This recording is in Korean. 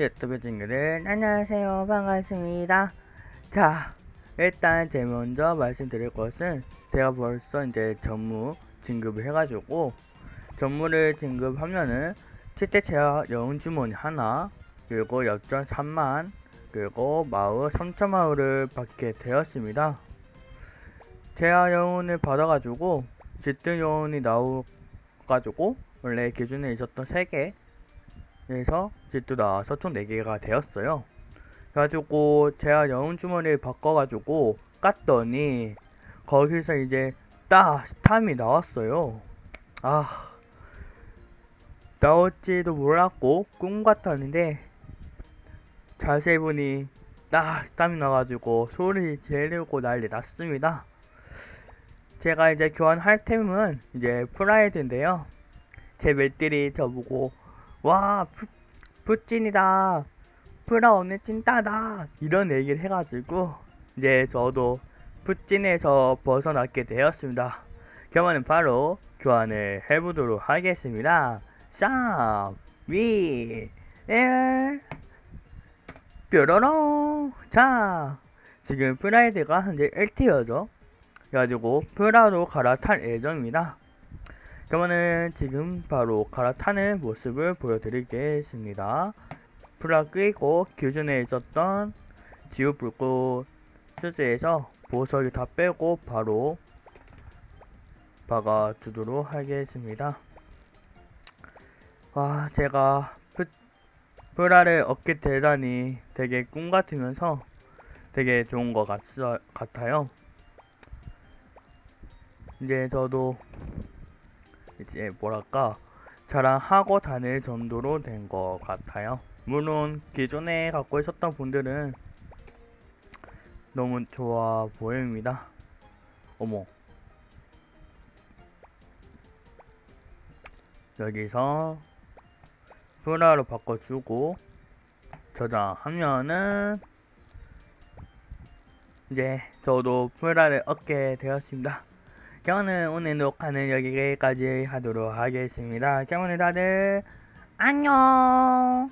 유튜브 친구들 안녕하세요. 반갑습니다. 자 일단 제일 먼저 말씀드릴 것은 제가 벌써 이제 전무 진급을 해가지고 전무를 진급하면은 실제 제가 영웅 주머니 하나 그리고 엽전 3만 그리고 마을 3천 마을을 받게 되었습니다. 제가 영웅을 받아가지고 짙은 영웅이 나와가지고 원래 기준에 있었던 3개 에서 이제 또 나와서 총 4개가 되었어요. 그래가지고 제가 영웅 주머니를 바꿔가지고 깠더니 거기서 이제 딱 스탐이 나왔어요. 아 나올지도 몰랐고 꿈 같았는데 자세히 보니 딱 스탐이 나가지고 소리 지르고 난리 났습니다. 제가 이제 교환할 템은 이제 프라이드인데요. 제 멜들이 저보고 와, 푸, 푸찐이다. 프라 오늘 찐따다. 이런 얘기를 해가지고, 이제 저도 푸찐에서 벗어나게 되었습니다. 그러면 바로 교환을 해보도록 하겠습니다. 샵, 위, 일, 뾰로롱. 자, 지금 프라이드가 현재 1티어죠. 그래가지고, 프라로 갈아탈 예정입니다. 그러면은 지금 바로 갈아타는 모습을 보여드리겠습니다. 프라 끄고 기존에 있었던 지우 불꽃 수즈에서 보석이 다 빼고 바로 박아주도록 하겠습니다. 와 제가 프, 프라를 얻게 되다니 되게 꿈 같으면서 되게 좋은 것 같, 같아요. 이제 저도 이제 뭐랄까 자랑하고 다닐 정도로 된 것 같아요. 물론 기존에 갖고 있었던 분들은 너무 좋아 보입니다. 어머. 여기서 프라로 바꿔주고 저장하면은 이제 저도 프라를 얻게 되었습니다. 저는 오늘 녹화는 여기까지 하도록 하겠습니다. 그러면 다들 안녕.